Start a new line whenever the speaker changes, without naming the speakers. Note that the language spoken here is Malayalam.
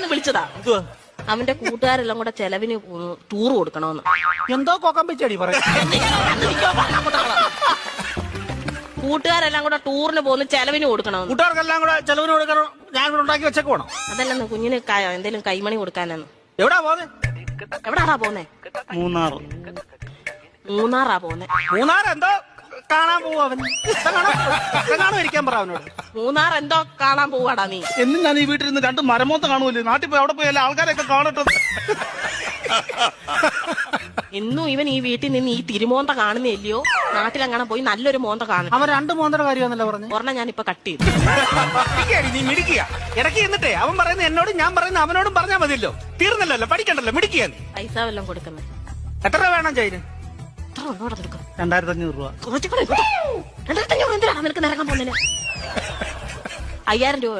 ഒന്ന് വിളിച്ചതാ. അവന്റെ കൂട്ടുകാരെല്ലാം കൂടെ ചെലവിന് ടൂർ കൊടുക്കണമെന്ന്.
എന്തോ കൊക്കമ്പിച്ചടി വെച്ചടി
കൂട്ടുകാരെല്ലാം കൂടെ ടൂറിന് പോകുന്ന ചെലവിന് കൊടുക്കണമെന്ന്.
കൂട്ടുകാർക്കെല്ലാം കൂടെ ചെലവിന് കൊടുക്കണം. ഞാൻ ഉണ്ടാക്കി വെച്ചേക്ക് വേണം
അതല്ലെന്ന് കുഞ്ഞിന് എന്തെങ്കിലും കൈമണി കൊടുക്കാനെന്ന്.
എവിടാ പോന്നെ?
എവിടാടാ പോന്നെ?
മൂന്നാർ
മൂന്നാറാ പോന്നെ.
മൂന്നാർ എന്തോ കാണാൻ പോവും അവൻ. കാണാൻ ഇരിക്കാൻ പറ അവനോട്.
മൂന്നാർ എന്തോ കാണാൻ പോവാടാ നീ.
എന്നും ഞാൻ ഈ വീട്ടിൽ നിന്ന് രണ്ട് മരമോത്ത കാണുമല്ലേ? നാട്ടിൽ പോയി അവിടെ പോയി എല്ലാ ആൾക്കാരെയൊക്കെ കാണട്ടെ.
എന്നും ഇവൻ ഈ വീട്ടിൽ നിന്ന് ഈ തിരുമോന്ത കാണുന്നില്ലയോ? നാട്ടിലങ്ങനെ പോയി നല്ലൊരു മോന്ത കാണും.
അവൻ രണ്ട് മോന്തയുടെ കാര്യമാണല്ലോ പറഞ്ഞു?
ഒരെണ്ണം ഞാൻ ഇപ്പൊ കട്ട് ചെയ്തു.
നീ മിടിക്കുക ഇടയ്ക്ക് എന്നിട്ടേ അവൻ പറയുന്ന എന്നോടും ഞാൻ പറയുന്ന അവനോടും പറഞ്ഞാൽ മതിയല്ലോ. തീർന്നല്ലോ പഠിക്കണ്ടല്ലോ മിടിക്കുക നീ.
പൈസ വല്ലതും കൊടുക്കുന്നത്
എത്ര രൂപ വേണം ചൈന്
എത്ര ഒന്നോടെ കൊടുക്കും
രണ്ടായിരത്തി അഞ്ഞൂറ് രൂപ
എന്തിനാണ് നിനക്ക് നിറങ്ങാൻ പോകുന്നതിന്? അയ്യായിരം രൂപ